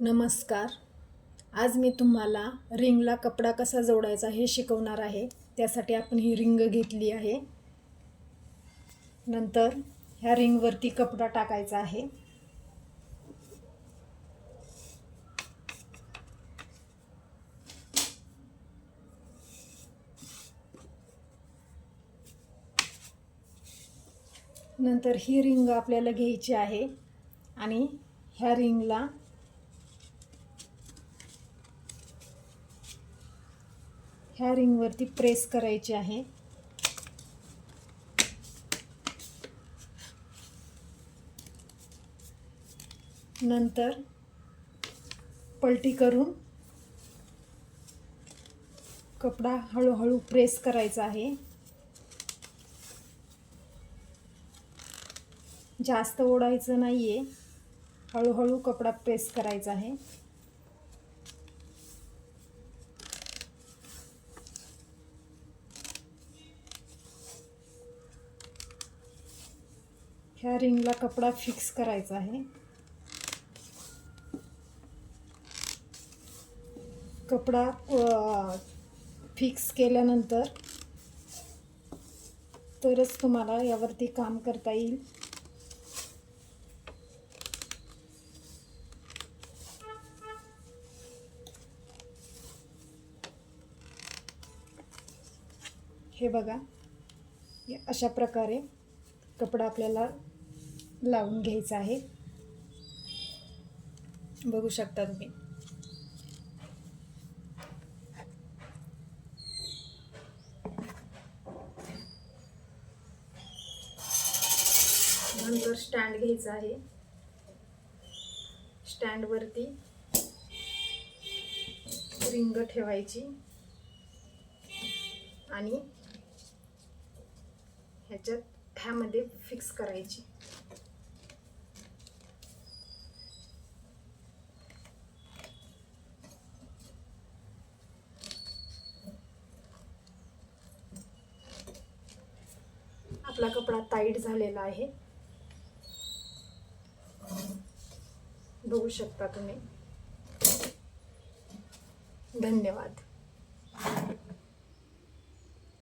नमस्कार. आज मी तुम्हाला रिंगला कपडा कसा जोडायचा हे शिकवणार आहे. त्यासाठी आपण ही रिंग घेतली आहे. नंतर ह्या रिंगवरती कपडा टाकायचा आहे. नंतर ही रिंग आपल्याला घ्यायची आहे आणि ह्या रिंगला ह्या रिंगवरती प्रेस करायची आहे. नंतर पलटी करून कपडा हळूहळू प्रेस करायचा आहे. जास्त ओढायचं नाही आहे हळूहळू कपडा प्रेस करायचा आहे. ह्या रिंगला कपडा फिक्स करायचा आहे. कपडा फिक्स केल्यानंतर तरच तुम्हाला यावरती काम करता येईल. हे बघा. अशा प्रकारे कपडा आपल्याला लावून घ्यायचा आहे. बघू शकता तुम्ही. नंतर स्टँड घ्यायचा आहे. स्टँडवरती रिंग ठेवायची. आणि ह्याच्यात ह्यामध्ये फिक्स करायची. आपला कपडा टाईट झालेला आहे. बघू शकता तुम्ही. धन्यवाद.